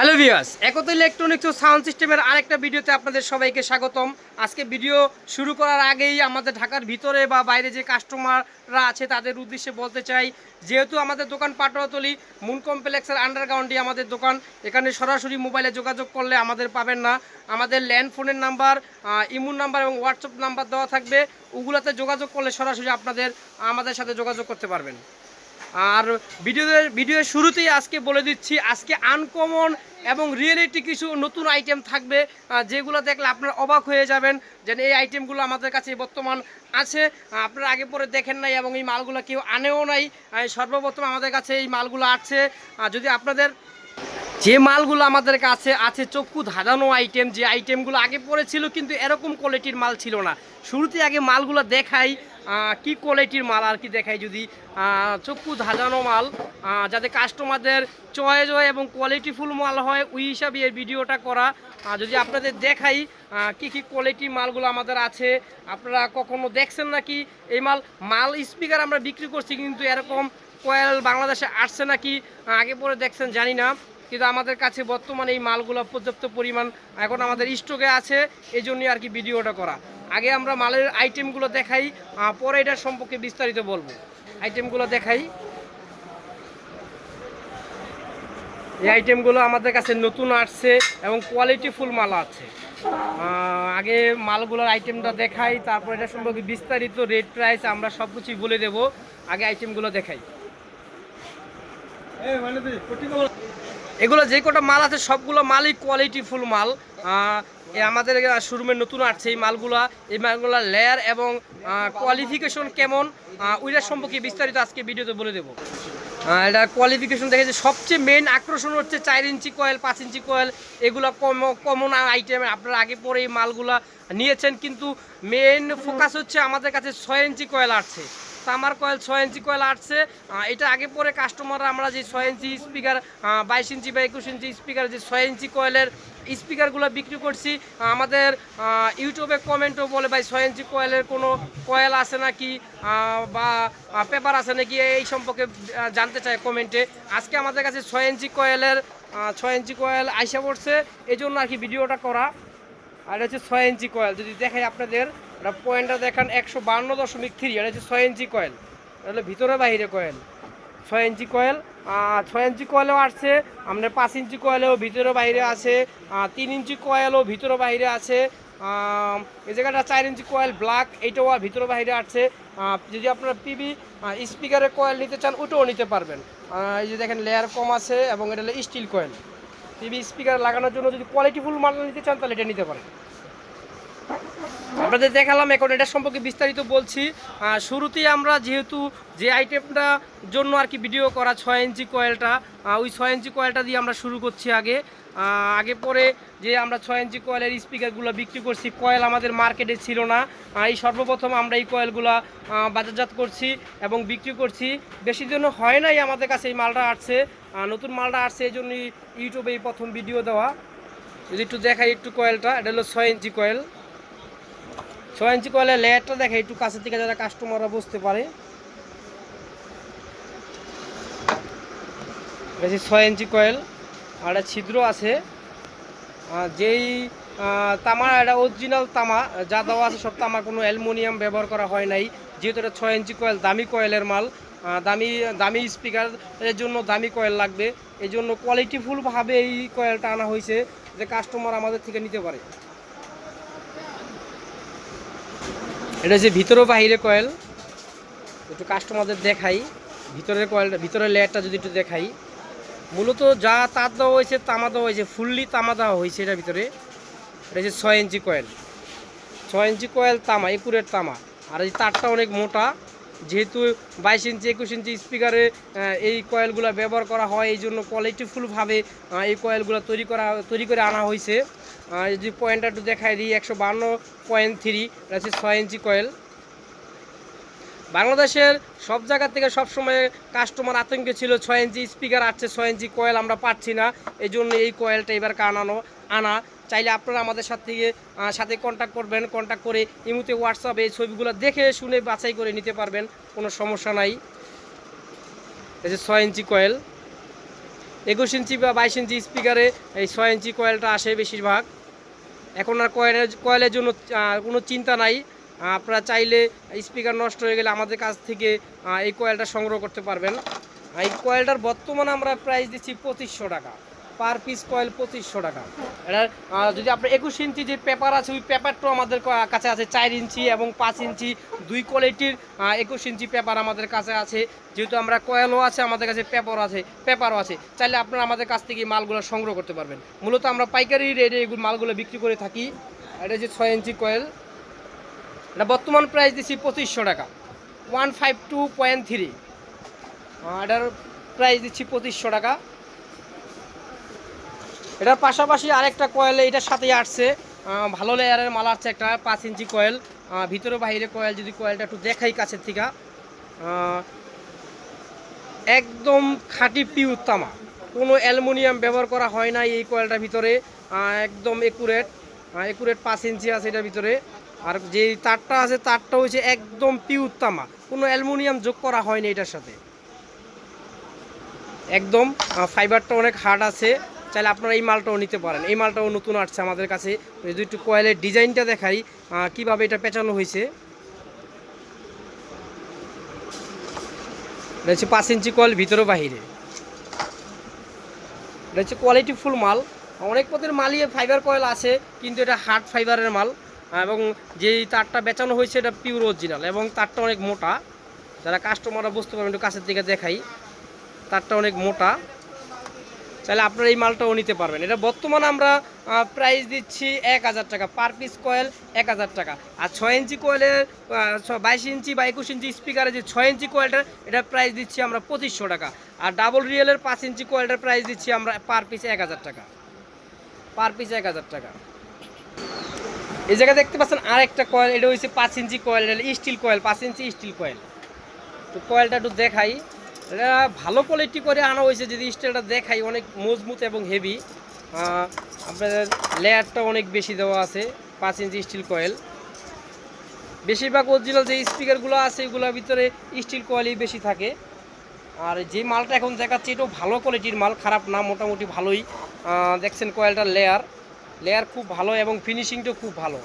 Hello viewers, Ekota electronics ও sound সিস্টেমের আরেকটা ভিডিওতে আপনাদের সবাইকে স্বাগতম। আজকে ভিডিও শুরু করার আগেই আমাদের ঢাকার ভিতরে বা বাইরে যে কাস্টমাররা আছে, তাদের উদ্দেশ্যে বলতে চাই, যেহেতু আমাদের দোকান পাটোয়াতলি মুন কমপ্লেক্সের আন্ডারগ্রাউন্ডে আমাদের দোকান, এখানে সরাসরি মোবাইলে যোগাযোগ করলে আমাদের পাবেন না। আমাদের ল্যান্ড ফোনের নাম্বার ইমুন নাম্বার এবং হোয়াটসঅ্যাপ নাম্বার দেওয়া থাকবে। ওগুলোতে যোগাযোগ করলে সরাসরি আপনাদের, আমাদের সাথে যোগাযোগ করতে পারবেন। আর ভিডিওর ভিডিওর শুরুতেই আজকে বলে দিচ্ছি, আজকে আনকমন এবং রিয়েলিটি কিছু নতুন আইটেম থাকবে যেগুলো দেখলে আপনারা অবাক হয়ে যাবেন যে এই আইটেমগুলো আমাদের কাছে বর্তমান আছে। আপনারা আগে পরে দেখেন নাই এবং এই মালগুলো কেউ আনেও নাই। সর্বপ্রথম আমাদের কাছে এই মালগুলো আছে। যদি আপনাদের যে মালগুলো আমাদের কাছে আছে, চক্ষু ধাঁধানো আইটেম যে আইটেমগুলো আগে পরে ছিল, কিন্তু এরকম কোয়ালিটির মাল ছিল না। শুরুতে আগে মালগুলো দেখাই কি কোয়ালিটির মাল আর কি দেখাই যদি? চক্ষু ধাঁধানো মাল যাতে কাস্টমারদের চয়েস হয় এবং কোয়ালিটিফুল মাল হয়, ওই হিসাবে এই ভিডিওটা করা। যদি আপনাদের দেখাই কি কি কোয়ালিটির মালগুলো আমাদের আছে, আপনারা কখনো দেখছেন নাকি? এই মাল মাল স্পিকার আমরা বিক্রি করছি, কিন্তু এরকম কয়েল বাংলাদেশে আসছে নাকি? আগে পরে দেখছেন, জানি না। কিন্তু আমাদের কাছে বর্তমানে এই মালগুলো পর্যাপ্ত পরিমাণ এখন আমাদের স্টকে আছে এই জন্যই আর কি ভিডিওটা করা। আগে আমরা মালের আইটেমগুলো দেখাই পরে এটার সম্পর্কে বিস্তারিত বলব। আইটেমগুলো দেখাই। এই আইটেমগুলো আমাদের কাছে নতুন আসছে এবং কোয়ালিটি ফুল মাল আছে। আগে মালগুলোর আইটেমটা দেখাই তারপর এটা সম্পর্কে বিস্তারিত রেট প্রাইস আমরা সব কিছুই বলে দেবো। আগে আইটেমগুলো দেখাই। এগুলো যে কটা মাল আছে সবগুলো মালই কোয়ালিটি ফুল মাল। আমাদের শোরুমে নতুন আসছে। এই মালগুলা এই মালগুলা লেয়ার এবং কোয়ালিফিকেশন কেমন ওইটার সম্পর্কে বিস্তারিত আজকে ভিডিওতে বলে দেবো। এটা কোয়ালিফিকেশন দেখে যে সবচেয়ে মেন আকর্ষণ হচ্ছে চার ইঞ্চি কয়েল পাঁচ ইঞ্চি কয়েল এগুলো কম কমন আইটেম আপনারা আগে পরে এই মালগুলা নিয়েছেন, কিন্তু মেন ফোকাস হচ্ছে আমাদের কাছে ছয় ইঞ্চি কয়েল আসছে। তামার কয়েল ছয় ইঞ্চি কয়েল আসছে এটা আগে পরে কাস্টমাররা আমরা যে ছয় ইঞ্চি স্পিকার বাইশ ইঞ্চি বা একুশ ইঞ্চি স্পিকার যে ছয় ইঞ্চি কয়েলের স্পিকারগুলো বিক্রি করছি। আমাদের ইউটিউবে কমেন্টও বলে ভাই, ছয় ইঞ্চি কয়েলের কোনো কয়েল আছে নাকি? বা পেপার আছে নাকি? এই সম্পর্কে জানতে চায় কমেন্টে। আজকে আমাদের কাছে ছয় ইঞ্চি কয়েলের ছয় ইঞ্চি কয়েল আইসা পড়ছে। এই জন্য আর কি ভিডিওটা করা। আর এটা হচ্ছে ছয় ইঞ্চি কয়েল। যদি দেখাই আপনাদের পয়েন্টটা দেখান একশো বান্ন দশমিক থ্রি। এটা হচ্ছে ছয় ইঞ্চি কয়েল। এটা হলো ভিতরে বাইরে কয়েল। ছয় ইঞ্চি কয়েল ছয় ইঞ্চি কয়েলও আসছে আমাদের পাঁচ ইঞ্চি কয়েলেও ভিতরে বাইরে আছে তিন ইঞ্চি কয়েলও ভিতরে বাইরে আছে এই জায়গাটা চার ইঞ্চি কয়েল ব্ল্যাক এইটাও ভিতরে বাইরে আহ, যদি আপনারা পিবি স্পিকারের কয়েল নিতে চান ওটাও নিতে পারবেন। এই যে দেখেন লেয়ার কম আছে এবং এটা হলো স্টিল কয়েল। টিভি স্পিকার লাগানোর জন্য যদি কোয়ালিটিফুল মাল নিতে চান তাহলে এটা নিতে পারেন। আপনাদের দেখালাম এখন এটা সম্পর্কে বিস্তারিত বলছি। শুরুতেই আমরা যেহেতু যে আইটেমটা জন্য আর কি ভিডিও করা ছয় ইঞ্চি কয়েলটা ওই ছয় ইঞ্চি কয়েলটা দিয়ে আমরা শুরু করছি আগে। আগে পরে যে আমরা ছয় ইঞ্চি কয়েলের স্পিকারগুলো বিক্রি করছি কয়েল আমাদের মার্কেটে ছিল না। এই সর্বপ্রথম আমরা এই কয়েলগুলো বাজারজাত করছি এবং বিক্রি করছি। বেশি দিন হয় নাই আমাদের কাছে এই মালটা আসছে। নতুন মালটা আসছে, এই জন্যই ইউটিউবে এই প্রথম ভিডিও দেওয়া। যদি একটু দেখাই একটু কয়েলটা এটা হলো ছয় ইঞ্চি কয়েল ছয় ইঞ্চি কয়েলের লেয়ারটা দেখে একটু কাছে থেকে যারা কাস্টমাররা বুঝতে পারে। বেশি ছয় ইঞ্চি কয়েল, আর একটা ছিদ্র আছে। যেই তামা, এটা অরিজিনাল তামা, যা দেওয়া আছে সব তামা কোনো অ্যালুমিনিয়াম ব্যবহার করা হয় নাই। যেহেতু এটা ছয় ইঞ্চি কয়েল, দামি কয়েলের মাল। দামি দামি স্পিকার এর জন্য দামি কয়েল লাগবে। এই জন্য কোয়ালিটিফুলভাবে এই কয়েলটা আনা হয়েছে, যে কাস্টমার আমাদের থেকে নিতে পারে। এটা হচ্ছে ভিতরে বাহিরে কয়েল। একটু কাস্টমারদের দেখাই। ভিতরের কয়েলটা, ভিতরের লেয়ারটা যদি একটু দেখাই। মূলত যা তার দেওয়া হয়েছে, তামা দেওয়া হয়েছে ফুললি তামা দেওয়া হয়েছে এটার ভিতরে। এটা হচ্ছে ছয় ইঞ্চি কয়েল। ছয় ইঞ্চি কয়েল তামা, একুরের তামা। আর এই তারটা অনেক মোটা। যেহেতু বাইশ ইঞ্চি, একুশ ইঞ্চি স্পিকারে এই কয়েলগুলো ব্যবহার করা হয় এই জন্য কোয়ালিটিফুলভাবে এই কয়েলগুলো তৈরি করা, তৈরি করে আনা হয়েছে। যদি পয়েন্টটা একটু দেখাই দিই, একশো বান্ন পয়েন্ট থ্রি হচ্ছে ছয় ইঞ্চি কয়েল বাংলাদেশের সব জায়গা থেকে সবসময় কাস্টমার আতঙ্কে ছিল, ছয় ইঞ্চি স্পিকার আসছে ছয় ইঞ্চি কয়েল আমরা পাচ্ছি না, এই জন্য এই কয়েলটা এবার আনানো, আনা। চাইলে আপনারা আমাদের সাথে সাথে কন্ট্যাক্ট করবেন কন্ট্যাক্ট করে ইমুতে হোয়াটসঅ্যাপে এই ছবিগুলো দেখে শুনে বাছাই করে নিতে পারবেন, কোনো সমস্যা নাই। এই যে ছয় ইঞ্চি কয়েল একুশ ইঞ্চি বা বাইশ ইঞ্চি স্পিকারে এই ছয় ইঞ্চি কয়েলটা আসে বেশিরভাগ। এখন আর কয়েলের কয়েলের জন্য কোনো চিন্তা নাই। আপনারা চাইলে স্পিকার নষ্ট হয়ে গেলে আমাদের কাছ থেকে এই কয়েলটা সংগ্রহ করতে পারবেন। এই কয়েলটার বর্তমানে আমরা প্রাইস দিচ্ছি পঁচিশশো টাকা। পার পিস কয়েল পঁচিশশো টাকা। এটা যদি আপনার একুশ ইঞ্চি যে পেপার আছে, ওই পেপারটাও আমাদের কাছে আছে, চার ইঞ্চি এবং পাঁচ ইঞ্চি। দুই কোয়ালিটির একুশ ইঞ্চি পেপার আমাদের কাছে আছে। যেহেতু আমরা কয়েলও আছে, আমাদের কাছে পেপারও আছে পেপারও আছে। চাইলে আপনারা আমাদের কাছ থেকে মালগুলো সংগ্রহ করতে পারবেন। মূলত আমরা পাইকারি রেটে এগুলো মালগুলো বিক্রি করে থাকি। এটা যে ছয় ইঞ্চি কয়েল। এটা বর্তমান প্রাইস দিচ্ছি পঁচিশশো টাকা। One five two point three. এটার প্রাইস দিচ্ছি পঁচিশশো টাকা। এটার পাশাপাশি আরেকটা কয়েল এটার সাথেই আসছে। ভালো লেয়ারের মাল আসছে একটা পাঁচ ইঞ্চি কয়েল ভিতরে বাইরে কয়েল যদি কয়েলটা একটু দেখাই কাছের থেকে। একদম খাঁটি পিউ তামা। কোনো অ্যালুমিনিয়াম ব্যবহার করা হয় না এই কয়েলটার ভিতরে। একদম একুরেট একুরেট পাঁচ ইঞ্চি আছে এটার ভিতরে। আর যে তারটা আছে, তারটা হচ্ছে একদম পিউর তামা। কোনো অ্যালুমিনিয়াম যোগ করা হয়নি এটার সাথে। একদম ফাইবারটা অনেক হার্ড আছে। চাইলে আপনারা এই মালটাও নিতে পারেন। এই মালটাও নতুন আসছে আমাদের কাছে। যদি একটু কয়েলের ডিজাইনটা দেখাই কীভাবে এটা পেঁচানো হয়েছে। এটা হচ্ছে পাঁচ ইঞ্চি কয়েল ভিতরে বাহিরে। এটা হচ্ছে কোয়ালিটি ফুল মাল। অনেক পদের মালই ফাইবার কয়েল আছে, কিন্তু এটা হার্ড ফাইবারের মাল। এবং যেই তারটা বেচানো হয়েছে এটা পিওর অরিজিনাল এবং তারটা অনেক মোটা। যারা কাস্টমাররা বুঝতে পারবেন, একটু কাছের দিকে দেখাই। তারটা অনেক মোটা। তাহলে আপনারা এই মালটাও নিতে পারবেন। এটা বর্তমানে আমরা প্রাইস দিচ্ছি এক হাজার টাকা পার পিস কয়েল এক হাজার টাকা। আর ছয় ইঞ্চি কয়েলের বাইশ ইঞ্চি বা একুশ ইঞ্চি স্পিকারের যে ছয় ইঞ্চি কয়েলটার এটার প্রাইস দিচ্ছি আমরা পঁচিশশো টাকা। আর ডাবল রিয়েলের পাঁচ ইঞ্চি কয়েলটার প্রাইস দিচ্ছি আমরা পার পিস এক হাজার টাকা। পার পিস এক হাজার টাকা। এই জায়গায় দেখতে পাচ্ছেন আর একটা কয়েল এটা হচ্ছে পাঁচ ইঞ্চি কয়েল স্টিল কয়েল পাঁচ ইঞ্চি স্টিল কয়েল তো কয়েলটা একটু দেখাই। এটা ভালো কোয়ালিটি করে আনা হয়েছে, যদি স্টিলটা দেখাই, অনেক মজবুত এবং হেভি আপনাদের লেয়ারটা অনেক বেশি দেওয়া আছে, পাঁচ ইঞ্চি স্টিল কয়েল বেশিরভাগ অরিজিনাল যে স্পিকারগুলো আছে, এগুলোর ভিতরে স্টিল কয়েলই বেশি থাকে। আর যে মালটা এখন দেখাচ্ছি, এটাও ভালো কোয়ালিটির মাল, খারাপ না, মোটামুটি ভালোই। দেখছেন কয়েলটার লেয়ার লেয়ার খুব ভালো এবং ফিনিশিংটাও খুব ভালো।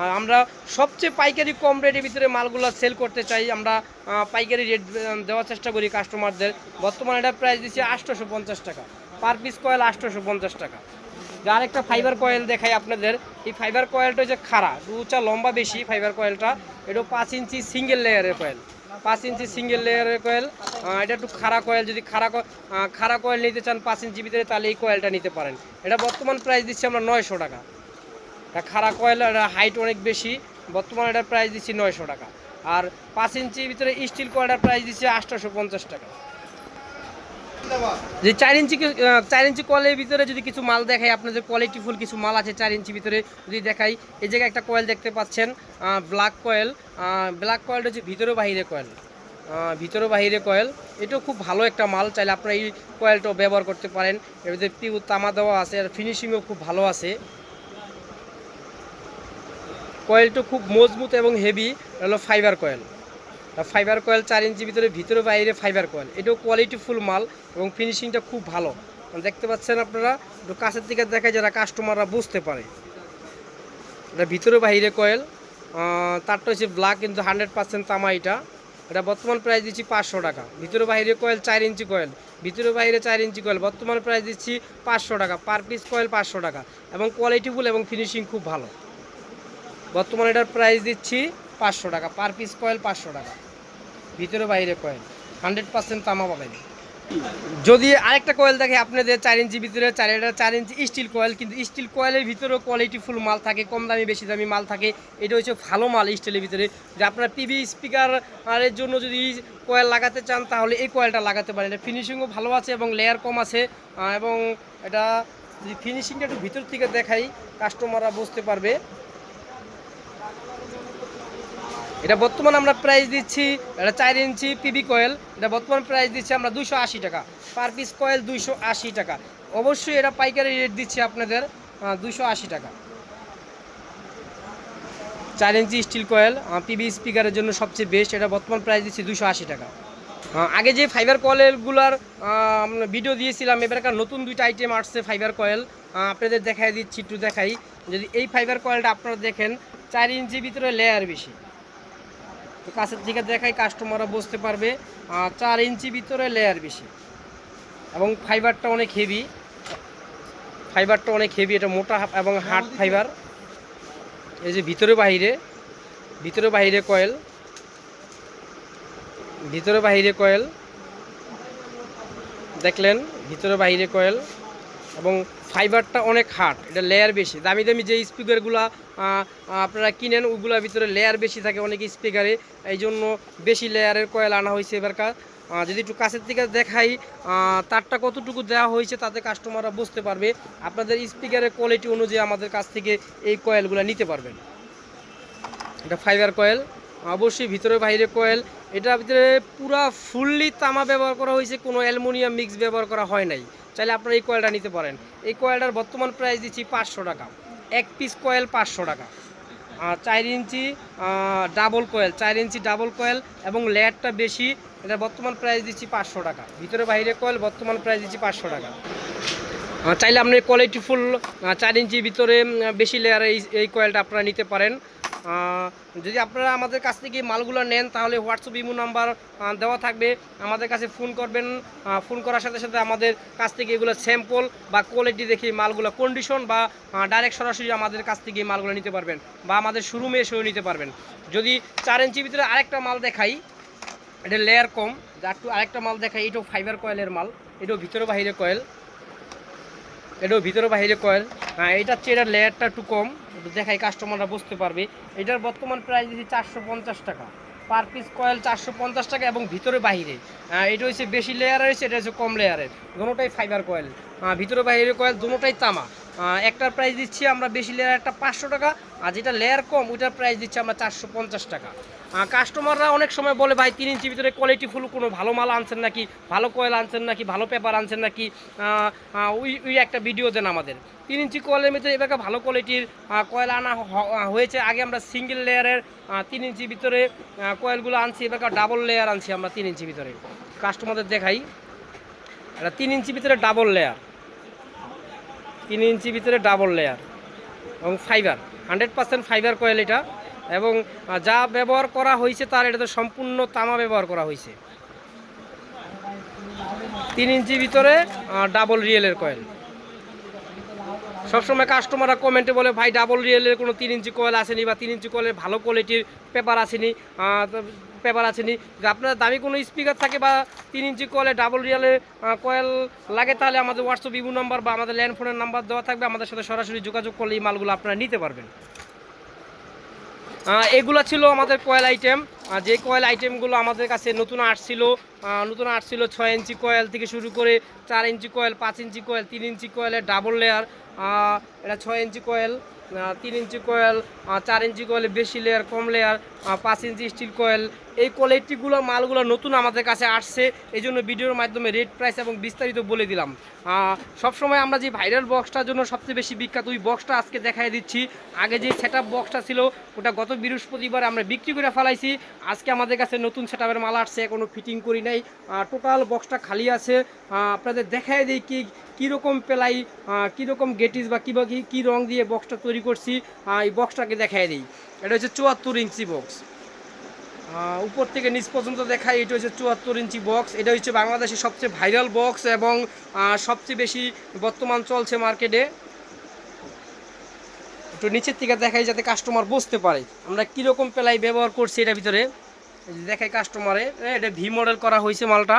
আর আমরা সবচেয়ে পাইকারি কম রেটের ভিতরে মালগুলো সেল করতে চাই। আমরা পাইকারি রেট দেওয়ার চেষ্টা করি কাস্টমারদের বর্তমানে এটা প্রাইস দিচ্ছি আটশোশো পঞ্চাশ টাকা। পার পিস কয়েল আটশোশো পঞ্চাশ টাকা। যে আরেকটা ফাইবার কয়েল দেখাই আপনাদের। এই ফাইবার কয়েলটা হচ্ছে খাড়া। উঁচা লম্বা বেশি ফাইবার কয়েলটা এটা পাঁচ ইঞ্চি সিঙ্গেল লেয়ারের কয়েল পাঁচ ইঞ্চি সিঙ্গেল লেয়ারের কয়েল এটা একটু খাড়া কয়েল যদি খাড়া খাড়া কয়েল নিতে চান পাঁচ ইঞ্চি ভিতরে, তাহলে এই কয়েলটা নিতে পারেন। এটা বর্তমান প্রাইস দিচ্ছি আমরা নয়শো টাকা। এটা খাড়া কয়েল হাইট অনেক বেশি। বর্তমানে এটার প্রাইস দিচ্ছি নয়শো টাকা। আর পাঁচ ইঞ্চির ভিতরে স্টিল কয়েলটার প্রাইস দিচ্ছি আটশোশো পঞ্চাশ টাকা। যে চার ইঞ্চি চার ইঞ্চি কয়েলের ভিতরে যদি কিছু মাল দেখাই আপনাদের কোয়ালিটি ফুল কিছু মাল আছে চার ইঞ্চি ভিতরে যদি দেখাই, এই জায়গায় একটা কয়েল দেখতে পাচ্ছেন ব্ল্যাক কয়েল। ব্ল্যাক কয়েলটা হচ্ছে ভিতরে বাহিরে কয়েল। ভিতরে বাহিরে কয়েল। এটাও খুব ভালো একটা মাল, চাইলে আপনারা এই কয়েলটাও ব্যবহার করতে পারেন। এর ভিতরে পিউ তামা দেওয়া আছে, আর ফিনিশিংও খুব ভালো আছে। কয়েলটা খুব মজবুত এবং হেভি হলো ফাইবার কয়েল। ফাইবার কয়েল চার ইঞ্চি ভিতরে ভিতরে বাইরে ফাইবার কয়েল। এটাও কোয়ালিটি ফুল মাল এবং ফিনিশিংটা খুব ভালো। দেখতে পাচ্ছেন আপনারা, একটু কাছের দিকে দেখায় যারা কাস্টমাররা বুঝতে পারে। এটা ভিতরে বাইরে কয়েল তারটা হচ্ছে ব্ল্যাক কিন্তু হান্ড্রেড পার্সেন্ট তামা এটা। এটা বর্তমান প্রাইস দিচ্ছি পাঁচশো টাকা। ভিতরে বাইরে কয়েল চার ইঞ্চি কয়েল। ভিতরে বাইরে চার ইঞ্চি কয়েল, বর্তমান প্রাইস দিচ্ছি পাঁচশো টাকা। পার পিস কয়েল পাঁচশো টাকা। এবং কোয়ালিটি ফুল এবং ফিনিশিং খুব ভালো। বর্তমানে এটার প্রাইস দিচ্ছি পাঁচশো টাকা পার পিস কয়েল পাঁচশো টাকা। ভিতরে বাইরে কয়েল হান্ড্রেড পার্সেন্ট তামা পাবেন। যদি আরেকটা কয়েল দেখে আপনাদের চার ইঞ্চি ভিতরে, চার এটা চার ইঞ্চি স্টিল কয়েল কিন্তু স্টিল কয়েলের ভিতরেও কোয়ালিটি ফুল মাল থাকে, কম দামি, বেশি দামি মাল থাকে, এটা হচ্ছে ভালো মাল স্টিলের ভিতরে। যে আপনার টিভি স্পিকার এর জন্য যদি কয়েল লাগাতে চান, তাহলে এই কয়েলটা লাগাতে পারেন। এটা ফিনিশিংও ভালো আছে এবং লেয়ার কম আছে এবং এটা যদি ফিনিশিংটা একটু ভিতর থেকে দেখাই কাস্টমাররা বুঝতে পারবে। এটা বর্তমানে আমরা প্রাইস দিচ্ছি, এটা চার ইঞ্চি পিবি কয়েল এটা বর্তমান প্রাইস দিচ্ছি আমরা দুশো আশি টাকা। পার পিস কয়েল দুইশো আশি টাকা। অবশ্যই এটা পাইকারি রেট দিচ্ছি আপনাদের দুশো আশি টাকা। চার ইঞ্চি স্টিল কয়েল পিবি স্পিকারের জন্য সবচেয়ে বেস্ট এটা বর্তমান প্রাইস দিচ্ছি দুশো আশি টাকা। আগে যে ফাইবার কয়েলগুলার ভিডিও দিয়েছিলাম এবারকার নতুন দুইটা আইটেম আসছে ফাইবার কয়েল আপনাদের দেখাই দিচ্ছি, একটু দেখাই। যদি এই ফাইবার কয়েলটা আপনারা দেখেন, চার ইঞ্চি ভিতরে লেয়ার বেশি। তো কাছের দিকে দেখাই কাস্টমাররা বুঝতে পারবে চার ইঞ্চি ভিতরে লেয়ার বেশি। এবং ফাইবারটা অনেক হেভি ফাইবারটা অনেক হেভি এটা মোটা এবং হার্ড ফাইবার এই যে ভিতরে বাহিরে ভিতরে বাহিরে কয়েল ভিতরে বাহিরে কয়েল দেখলেন, ভিতরে বাহিরে কয়েল এবং ফাইবারটা অনেক হার্ড, এটা লেয়ার বেশি। দামি দামি যে স্পিকারগুলো আপনারা কিনেন, ওগুলোর ভিতরে লেয়ার বেশি থাকে অনেক স্পিকারে এই জন্য বেশি লেয়ারের কয়েল আনা হয়েছে এবারকার। যদি একটু কাছের থেকে দেখাই তারটা কতটুকু দেওয়া হয়েছে তাতে কাস্টমাররা বুঝতে পারবে। আপনাদের স্পিকারের কোয়ালিটি অনুযায়ী আমাদের কাছ থেকে এই কয়েলগুলো নিতে পারবেন। এটা ফাইবার কয়েল অবশ্যই ভিতরে বাইরে কয়েল এটার ভিতরে পুরা ফুললি তামা ব্যবহার করা হয়েছে, কোনো অ্যালুমিনিয়াম মিক্স ব্যবহার করা হয় নাই। চাইলে আপনারা এই কয়েলটা নিতে পারেন। এই কয়েলটার বর্তমান প্রাইস দিচ্ছি পাঁচশো টাকা। এক পিস কয়েল পাঁচশো টাকা। চার ইঞ্চি ডাবল কয়েল, চার ইঞ্চি ডাবল কয়েল এবং লেয়ারটা বেশি, এটা বর্তমান প্রাইস দিচ্ছি পাঁচশো টাকা। ভিতরে বাইরে কয়েল, বর্তমান প্রাইস দিচ্ছি পাঁচশো টাকা। চাইলে আপনি কোয়ালিটি ফুল চার ইঞ্চির ভিতরে বেশি লেয়ারে এই কয়েলটা আপনারা নিতে পারেন। যদি আপনারা আমাদের কাছ থেকে মালগুলো নেন, তাহলে হোয়াটসঅ্যাপ ইমো নাম্বার দেওয়া থাকবে। আমাদের কাছে ফোন করবেন ফোন করার সাথে সাথে আমাদের কাছ থেকে এগুলো স্যাম্পল বা কোয়ালিটি দেখে মালগুলো কন্ডিশন বা ডাইরেক্ট সরাসরি আমাদের কাছ থেকে মালগুলো নিতে পারবেন বা আমাদের শোরুমে এসেও নিতে পারবেন। যদি চার ইঞ্চির ভিতরে আরেকটা মাল দেখাই, এটা লেয়ার কম একটু আরেকটা মাল দেখাই, এটাও ফাইবার কয়েলের মাল, এটাও ভিতরে বাহিরে কয়েল এটাও ভিতরে বাহিরে কয়েল হ্যাঁ এটা হচ্ছে এটার লেয়ারটা একটু কম। দেখাই কাস্টমাররা বুঝতে পারবে। এটার বর্তমান প্রাইস দিচ্ছি চারশো পঞ্চাশ টাকা। পার পিস কয়েল চারশো পঞ্চাশ টাকা এবং ভিতরে বাহিরে এটা হচ্ছে বেশি লেয়ারের রয়েছে এটা হচ্ছে কম লেয়ারের দুটোটাই ফাইবার কয়েল ভিতরে বাহিরে কয়েল দুটোটাই তামা। একটার প্রাইস দিচ্ছি আমরা বেশি লেয়ার একটা পাঁচশো টাকা, আর যেটা লেয়ার কম, ওইটার প্রাইস দিচ্ছি আমরা চারশো পঞ্চাশ টাকা। কাস্টমাররা অনেক সময় বলে, ভাই, তিন ইঞ্চি ভিতরে কোয়ালিটি ফুল কোনো ভালো মাল আনছেন নাকি? ভালো কয়েল আনছেন নাকি? ভালো পেপার আনছেন নাকি? ওই ওই একটা ভিডিও দেন আমাদের। তিন ইঞ্চি কয়েলের ভিতরে এবার ভালো কোয়ালিটির কয়েল আনা হয়েছে। আগে আমরা সিঙ্গেল লেয়ারের তিন ইঞ্চি ভিতরে কয়েলগুলো আনছি, এবার ডাবল লেয়ার আনছি আমরা তিন ইঞ্চি ভিতরে। কাস্টমারদের দেখাই। এটা তিন ইঞ্চি ভিতরে ডাবল লেয়ার তিন ইঞ্চি ভিতরে ডাবল লেয়ার এবং fibre hundred percent fibre coil এটা। এবং যা ব্যবহার করা হয়েছে তার এটাতে সম্পূর্ণ তামা ব্যবহার করা হয়েছে। তিন ইঞ্চি ভিতরে ডাবল রিয়েলের কয়েল সবসময় কাস্টমাররা কমেন্টে বলে, ভাই ডাবল রিয়েলের কোনো তিন ইঞ্চি কয়েল আসেনি বা তিন ইঞ্চি কয়েলের ভালো কোয়ালিটির পেপার আসেনি। পেপার আসেনি যদি আপনার দামি কোনো স্পিকার থাকে বা তিন ইঞ্চি কয়েলে ডাবল রিয়ালে কয়েল লাগে, তাহলে আমাদের হোয়াটসঅ্যাপ ইমো নাম্বার বা আমাদের ল্যান্ড ফোনের নাম্বার দেওয়া থাকবে। আমাদের সাথে সরাসরি যোগাযোগ করলে এই মালগুলো আপনারা নিতে পারবেন। এগুলো ছিল আমাদের কয়েল আইটেম যে কয়েল আইটেমগুলো আমাদের কাছে নতুন আসছিল নতুন আসছিল ছয় ইঞ্চি কয়েল থেকে শুরু করে চার ইঞ্চি কয়েল পাঁচ ইঞ্চি কয়েল তিন ইঞ্চি কয়েলের ডাবল লেয়ার এটা ছয় ইঞ্চি কয়েল তিন ইঞ্চি কয়েল চার ইঞ্চি কয়েলে বেশি লেয়ার কম লেয়ার পাঁচ ইঞ্চি স্টিল কয়েল এই কোয়ালিটিগুলো মালগুলো নতুন আমাদের কাছে আসছে, এই জন্য ভিডিওর মাধ্যমে রেট প্রাইস এবং বিস্তারিত বলে দিলাম। সবসময় আমরা যে ভাইরাল বক্সটার জন্য সবচেয়ে বেশি বিখ্যাত, ওই বক্সটা আজকে দেখাই দিচ্ছি। আগে যে সেট বক্সটা ছিল, ওটা গত বৃহস্পতিবার আমরা বিক্রি করে ফেলাইছি। আজকে আমাদের কাছে নতুন সেট মাল আসছে এখনও ফিটিং করি নাই। টোটাল বক্সটা খালি আছে। আপনাদের দেখাই দিই কি, কীরকম পেলাই কীরকম গেটিস বা কী বা কী- রং দিয়ে বক্সটা তৈরি করছি। এই বক্সটাকে দেখাই দিই। এটা হচ্ছে চুয়াত্তর ইঞ্চি বক্স উপর থেকে নিচ পর্যন্ত দেখায়, এটা হচ্ছে চুয়াত্তর ইঞ্চি বক্স এটা হচ্ছে বাংলাদেশের সবচেয়ে ভাইরাল বক্স এবং সবচেয়ে বেশি বর্তমান চলছে মার্কেটে একটু নিচের থেকে দেখাই যাতে কাস্টমার বুঝতে পারে, আমরা কীরকম প্লাই ব্যবহার করছি এটার ভিতরে। দেখাই কাস্টমারে এটা ভি মডেল করা হয়েছে মালটা,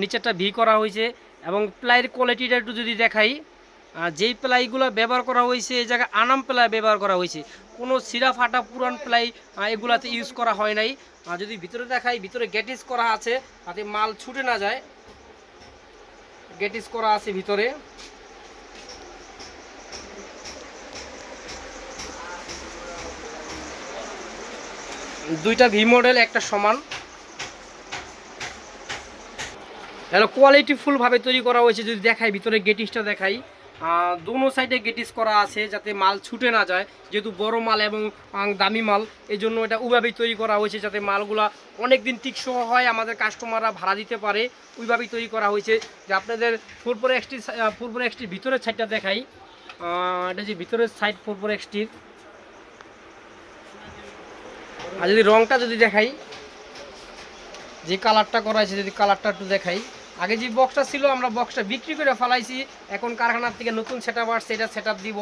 নিচেরটা ভি করা হয়েছে এবং প্লাইয়ের কোয়ালিটিটা একটু যদি দেখাই যেই প্লাইগুলো ব্যবহার করা হয়েছে, এই জায়গায় আনাম প্লাই ব্যবহার করা হয়েছে, কোনো সিরা ফাটা পুরান প্লাই এগুলাতে ইউজ করা হয় নাই। আর যদি ভিতরে দেখাই, ভিতরে গেটিস করা আছে, তাতে মাল ছুটে না যায়। গেটিস করা আছে ভিতরে। দুইটা ভি মডেল একটা সমান। কোয়ালিটি ফুলভাবে তৈরি করা হয়েছে, যদি দেখাই, ভিতরে গেটিসটা দেখাই। দোনো সাইডে গেটিস করা আছে যাতে মাল ছুটে না যায়, যেহেতু বড় মাল এবং দামি মাল এই জন্য এটা ওইভাবেই তৈরি করা হয়েছে যাতে মালগুলা অনেক দিন টিকসহ হয়, আমাদের কাস্টমাররা ভাড়া দিতে পারে, ওইভাবেই তৈরি করা হয়েছে। যে আপনাদের ফুরপুর এক্সটি ফুরপুর এক্সটির ভিতরের সাইডটা দেখাই। এটা যে ভিতরের সাইড ফুরপুর এক্সটির আর যদি রংটা যদি দেখাই, যে কালারটা করা হয়েছে, যদি কালারটা একটু দেখাই। আগে যে বক্সটা ছিল, আমরা বক্সটা বিক্রি করে ফেলাইছি। এখন কারখানার থেকে নতুন সেট আপ আসছে, এটা সেট আপ দিব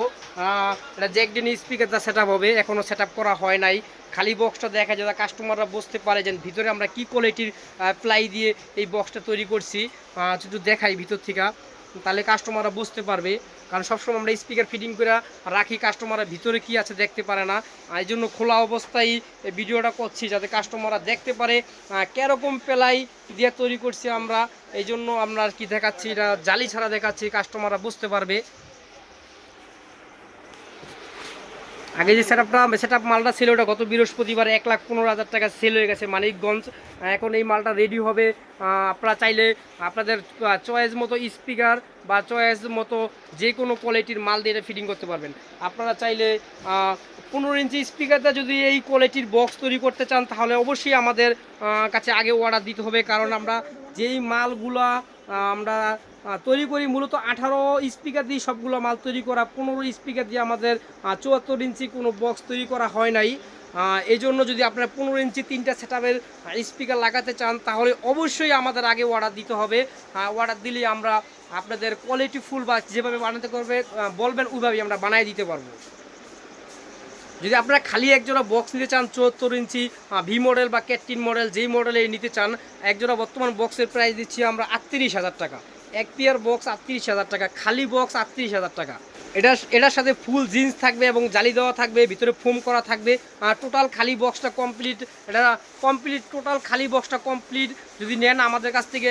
এটা জ্যাকডিন স্পিকারটা সেট আপ হবে এখনও সেট করা হয় নাই। খালি বক্সটা দেখা যায় কাস্টমাররা বুঝতে পারে যে ভিতরে আমরা কি কোয়ালিটির প্লাই দিয়ে এই বক্সটা তৈরি করছি। শুধু দেখাই ভিতর থেকে। তাহলে কাস্টমাররা বুঝতে পারবে। কারণ সবসময় আমরা স্পিকার ফিটিং করে রাখি কাস্টমাররা ভিতরে কি আছে দেখতে পারে না। এই জন্য খোলা অবস্থায় ভিডিওটা করছি যাতে কাস্টমাররা দেখতে পারে কেরকম পেলাই দিয়ে তৈরি করছি আমরা। এই জন্য আমরা আর কি দেখাচ্ছি, এটা জালি ছাড়া দেখাচ্ছি কাস্টমাররা বুঝতে পারবে। আগে যে সেট আপটা সেট আপ মালটা ছিল ওটা গত বৃহস্পতিবার এক লাখ পনেরো হাজার টাকা সেল হয়ে গেছে মানিকগঞ্জ। এখন এই মালটা রেডি হবে। আপনারা চাইলে আপনাদের চয়েস মতো স্পিকার বা চয়েস মতো যে কোনো কোয়ালিটির মাল দিয়ে এটা ফিটিং করতে পারবেন। আপনারা চাইলে পনেরো ইঞ্চি স্পিকারটা যদি এই কোয়ালিটির বক্স তৈরি করতে চান, তাহলে অবশ্যই আমাদের কাছে আগে অর্ডার দিতে হবে। কারণ আমরা যেই মালগুলা আমরা তৈরি করি। মূলত আঠারো স্পিকার দিয়ে সবগুলো মাল তৈরি করা, পনেরো স্পিকার দিয়ে আমাদের চুয়াত্তর ইঞ্চি কোনো বক্স তৈরি করা হয় নাই। এই জন্য যদি আপনারা পনেরো ইঞ্চি তিনটা সেট স্পিকার লাগাতে চান, তাহলে অবশ্যই আমাদের আগে অর্ডার দিতে হবে। অর্ডার দিলে আমরা আপনাদের কোয়ালিটি ফুল বা যেভাবে বানাতে করবে বলবেন, ওইভাবেই আমরা বানিয়ে দিতে পারব। যদি আপনারা খালি একজোড়া বক্স নিতে চান, চুয়াত্তর ইঞ্চি ভি মডেল বা ক্যাটটিন মডেল যেই মডেলে নিতে চান, একজোড়া বর্তমান বক্সের প্রাইস দিচ্ছি আমরা আটত্রিশ হাজার টাকা। এক পেয়ার বক্স আটত্রিশ হাজার টাকা, খালি বক্স আটত্রিশ হাজার টাকা। এটা এটার সাথে ফুল জিন্স থাকবে এবং জালি দেওয়া থাকবে, ভিতরে ফোম করা থাকবে। টোটাল খালি বক্সটা কমপ্লিট এটা কমপ্লিট টোটাল খালি বক্সটা কমপ্লিট যদি নেন আমাদের কাছ থেকে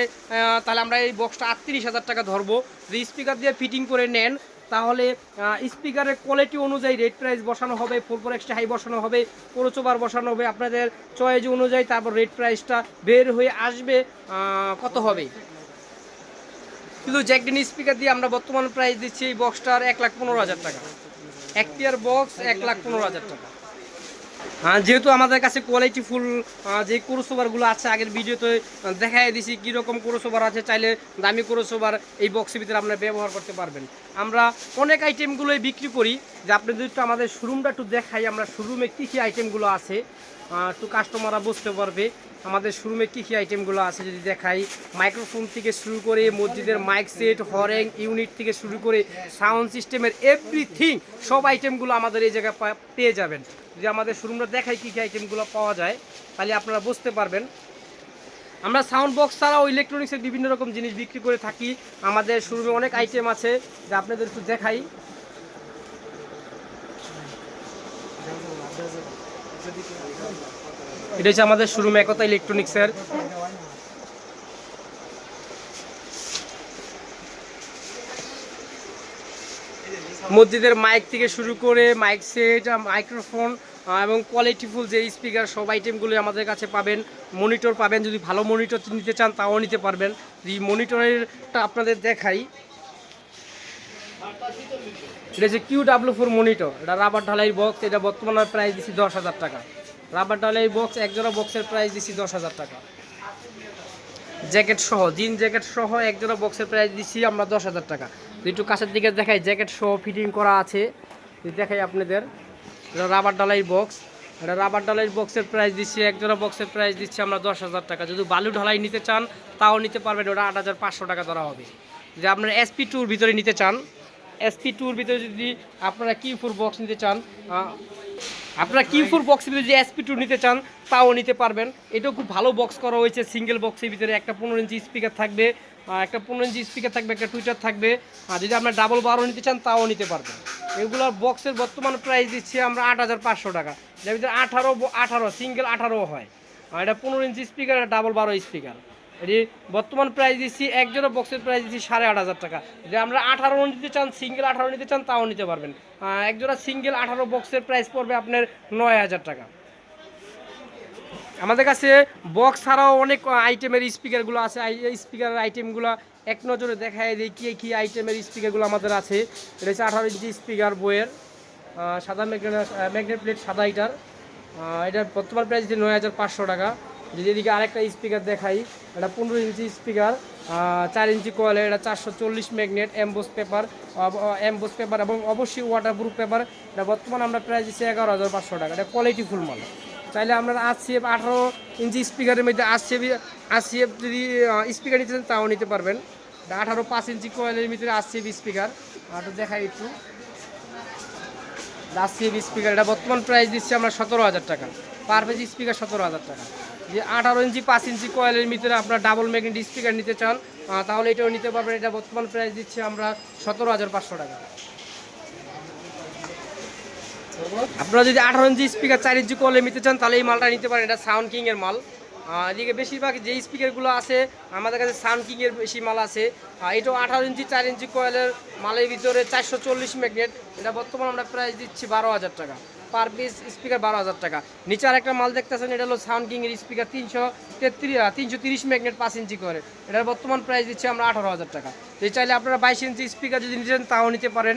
তাহলে আমরা এই বক্সটা আটত্রিশ হাজার টাকা ধরবো। যদি স্পিকার দিয়ে ফিটিং করে নেন, তাহলে স্পিকারের কোয়ালিটি অনুযায়ী রেড প্রাইস বসানো হবে ফোর ফোর এক্সট্রা হাই বসানো হবে কোরোচোবার বসানো হবে। আপনাদের চয়েস অনুযায়ী তারপর রেড প্রাইসটা বের হয়ে আসবে কত হবে? কিন্তু জ্যাকডিন স্পিকার দিয়ে আমরা বর্তমান প্রাইস দিচ্ছি এই বক্সটার এক লাখ পনেরো হাজার টাকা। এক পেয়ার বক্স এক লাখ পনেরো হাজার টাকা। হ্যাঁ যেহেতু আমাদের কাছে কোয়ালিটি ফুল যে ক্রোসোভারগুলো আছে, আগের ভিডিওতে দেখাই দিছি কীরকম ক্রোসোভার আছে, চাইলে দামি ক্রোসোভার এই বক্সের ভিতরে আপনারা ব্যবহার করতে পারবেন। আমরা অনেক আইটেমগুলোই বিক্রি করি। যে আপনাদের একটু আমাদের শোরুমটা একটু দেখাই, আমরা শোরুমে কী কী আইটেমগুলো আছে। একটু কাস্টমাররা বুঝতে পারবে আমাদের শোরুমে কী কী আইটেমগুলো আছে যদি দেখাই। মাইক্রোফোন থেকে শুরু করে মসজিদের মাইক সেট হরেং ইউনিট থেকে শুরু করে সাউন্ড সিস্টেমের এভরিথিং সব আইটেমগুলো আমাদের এই জায়গায় পেয়ে যাবেন। যদি আমাদের শোরুমটা দেখাই কী কী আইটেমগুলো পাওয়া যায়, তাহলে আপনারা বুঝতে পারবেন। আমরা সাউন্ড বক্স ছাড়াও ইলেকট্রনিক্সের বিভিন্ন রকম জিনিস বিক্রি করে থাকি। আমাদের শোরুমে অনেক আইটেম আছে, যা আপনাদের একটু দেখাই। এটা হচ্ছে আমাদের শোরুম একতা ইলেকট্রনিক্সের মসজিদের মাইক থেকে শুরু করে মাইক সেট মাইক্রোফোন এবং কোয়ালিটিফুল যে স্পিকার সব আইটেমগুলো আমাদের কাছে পাবেন। মনিটর পাবেন, যদি ভালো মনিটর নিতে চান তাও নিতে পারবেন। যদি মনিটরেরটা আপনাদের দেখাই। এটা হচ্ছে কিউ ডাব্লু ফোর মনিটর, এটা রাবার ঢালাই বক্স এটা বর্তমানে প্রাইস দিচ্ছি দশ হাজার টাকা। রাবার ঢালাই বক্স একজোড়া বক্সের প্রাইস দিচ্ছি দশ হাজার টাকা। জ্যাকেট সহ জিন জ্যাকেট সহ একজোড়া বক্সের প্রাইস দিচ্ছি আমরা দশ হাজার টাকা। একটু কাছের দিকে দেখাই জ্যাকেট সহ ফিটিং করা আছে। দেখাই আপনাদের, এটা রাবার ডালাই বক্স এটা রাবার ডালাই বক্সের প্রাইস দিচ্ছি একজোড়া বক্সের প্রাইস দিচ্ছি আমরা দশ হাজার টাকা। যদি বালু ঢালাই নিতে চান, তাও নিতে পারবেন, ওটা আট হাজার পাঁচশো টাকা ধরা হবে। যদি আপনারা এসপি টুর ভিতরে নিতে চান এসপি টুর ভিতরে যদি আপনারা কি ফোর বক্স নিতে চান আপনারা কি ফোর বক্সের ভিতরে যদি এসপি টু নিতে চান, তাও নিতে পারবেন। এটাও খুব ভালো বক্স করা হয়েছে সিঙ্গেল বক্সের ভিতরে একটা পনেরো ইঞ্চি স্পিকার থাকবে একটা পনেরো ইঞ্চি স্পিকার থাকবে, একটা টুইটার থাকবে আর যদি আপনার ডাবল বারো নিতে চান, তাও নিতে পারবেন। এগুলোর বক্সের বর্তমান প্রাইস দিচ্ছি আমরা আট হাজার পাঁচশো টাকা। যার ভিতরে আঠারো আঠারো সিঙ্গেল আঠারো হয়। এটা পনেরো ইঞ্চি স্পিকার ডাবল বারো স্পিকার বর্তমান প্রাইস দিচ্ছি একজোড়া বক্সের প্রাইস দিচ্ছি সাড়ে আট হাজার টাকা। যদি আমরা আঠারো নিতে চান সিঙ্গেল আঠারো নিতে চান, তাও নিতে পারবেন। একজোড়া সিঙ্গেল আঠারো বক্সের প্রাইস পড়বে আপনার নয় হাজার টাকা। আমাদের কাছে বক্স ছাড়াও অনেক আইটেমের স্পিকারগুলো আছে। স্পিকারের আইটেমগুলো এক নজরে দেখায় দিই, কী কী আইটেমের স্পিকারগুলো আমাদের আছে। এটা হচ্ছে আঠারো ইঞ্চি স্পিকার বইয়ের সাদা ম্যাগনেট ম্যাগনেট প্লেট সাদা এটার। এটার বর্তমান প্রাইস নয় হাজার পাঁচশো টাকা। যদি এদিকে আরেকটা স্পিকার দেখাই, এটা পনেরো ইঞ্চি স্পিকার চার ইঞ্চি কয়েলে এটা চারশো চল্লিশ magnet emboss paper emboss paper এবং অবশ্যই ওয়াটারপ্রুফ পেপার এটা বর্তমান আমরা প্রাইস দিচ্ছি এগারো হাজার পাঁচশো টাকা। এটা কোয়ালিটি ফুল মাল। চাইলে আপনারা আরসিএফ আঠারো ইঞ্চি স্পিকারের মধ্যে আরসিএফ আরসিএফ যদি স্পিকার নিতে চান, তাও নিতে পারবেন। আঠারো পাঁচ ইঞ্চি কয়েলের ভিতরে আরসিএফ স্পিকার আর দেখাই একটু। আরসিএফ স্পিকার এটা বর্তমান প্রাইস দিচ্ছি আমরা সতেরো হাজার টাকা। পার পেজ স্পিকার সতেরো হাজার টাকা। যে আঠারো ইঞ্চি, পাঁচ ইঞ্চি কয়েলের ভিতরে আপনার ডাবল ম্যাগনেট স্পিকার নিতে চান তাহলে এটাও নিতে পারবেন। এটা বর্তমান প্রাইস দিচ্ছি আমরা সতেরো হাজার পাঁচশো টাকা। আপনারা যদি আঠারো ইঞ্চি স্পিকার চার ইঞ্চি কলে নিতে চান, তাহলে এই মালটা নিতে পারেন। এটা সাউন্ড কিং এর মাল। এদিকে বেশিরভাগ যে স্পিকারগুলো আছে, আমাদের কাছে সাউন্ড কিং এর বেশি মাল আছে। এটাও আঠারো ইঞ্চি, চার ইঞ্চি কয়েলের মালের ভিতরে চারশো চল্লিশ ম্যাগনেট এটা বর্তমান আমরা প্রাইস দিচ্ছি বারো হাজার টাকা। পার পিস স্পিকার বারো হাজার টাকা। নিচে আর একটা মাল দেখতেছেন, এটা হলো সাউন্ড এর স্পিকার তিনশো তেত্রিশ তিনশো তিরিশ ম্যাগনেট পাঁচ ইঞ্চি করে। এটার বর্তমান প্রাইস দিচ্ছি আমরা আঠারো হাজার টাকা। তো চাইলে আপনারা বাইশ ইঞ্চি স্পিকার যদি নিতে চান, তাও নিতে পারেন।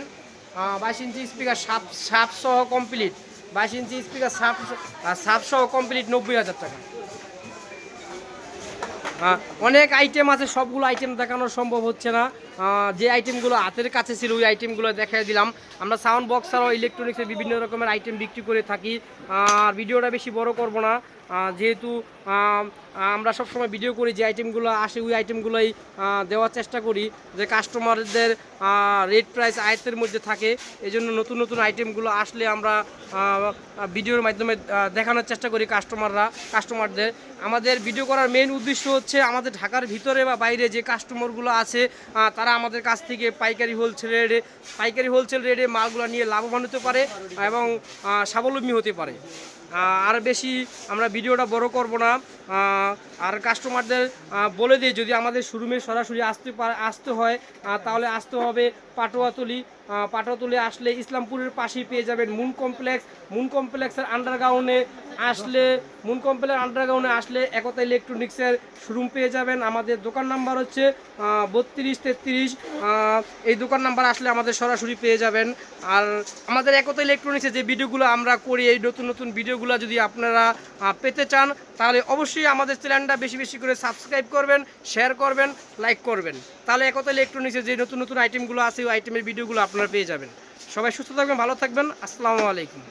বাইশ ইঞ্চি স্পিকার সাপ সাপ সহ কমপ্লিট বাইশ ইঞ্চি স্পিকার সাপ সাপ সহ কমপ্লিট নব্বই হাজার টাকা। অনেক আইটেম আছে, সবগুলো আইটেম দেখানো সম্ভব হচ্ছে না। যে আইটেমগুলো হাতের কাছে ছিল, ওই আইটেমগুলো দেখাই দিলাম। আমরা সাউন্ড বক্স ছাড়াও ইলেকট্রনিক্সের বিভিন্ন রকমের আইটেম বিক্রি করে থাকি। আর ভিডিওটা বেশি বড় করব না। যেহেতু আমরা সবসময় ভিডিও করি যে আইটেমগুলো আসে, ওই আইটেমগুলোই দেওয়ার চেষ্টা করি। যে কাস্টমারদের রেট প্রাইস আয়ত্তের মধ্যে থাকে এই জন্য নতুন নতুন আইটেমগুলো আসলে আমরা ভিডিওর মাধ্যমে দেখানোর চেষ্টা করি কাস্টমাররা কাস্টমারদের আমাদের ভিডিও করার মেন উদ্দেশ্য হচ্ছে আমাদের ঢাকার ভিতরে বা বাইরে যে কাস্টমারগুলো আছে তারা আমাদের কাছ থেকে পাইকারি হোলসেল রেটে পাইকারি হোলসেল রেটে মালগুলো নিয়ে লাভবান হতে পারে এবং স্বাবলম্বী হতে পারে। আর বেশি আমরা ভিডিওটা বড় করব না। আর কাস্টমারদের বলে দিয়ে যদি আমাদের শোরুমে সরাসরি আসতে পারে, আসতে হয় তাহলে আসতে হবে পাটোয়াতলি। পাটোয়াতলি আসলে ইসলামপুরের পাশেই পেয়ে যাবেন মুন কমপ্লেক্স মুন কমপ্লেক্সের আন্ডারগ্রাউন্ডে আসলে মুন কমপ্লেক্স আন্ডারগ্রাউন্ডে আসলে একতা ইলেকট্রনিক্সের শোরুম পেয়ে যাবেন। আমাদের দোকান নাম্বার হচ্ছে বত্রিশ তেত্রিশ। এই দোকান নাম্বার আসলে আমাদের সরাসরি পেয়ে যাবেন। আর আমাদের একতা ইলেকট্রনিক্সের যে ভিডিওগুলো আমরা করি, এই নতুন নতুন ভিডিওগুলো যদি আপনারা পেতে চান, তাহলে অবশ্যই আমাদের চ্যানেলটা বেশি বেশি করে সাবস্ক্রাইব করবেন শেয়ার করবেন লাইক করবেন। তাহলে একতা ইলেকট্রনিক্সের যে নতুন নতুন আইটেমগুলো আছে, ওই আইটেমের ভিডিওগুলো আপনারা পেয়ে যাবেন। সবাই সুস্থ থাকবেন, ভালো থাকবেন। আসসালামু আলাইকুম।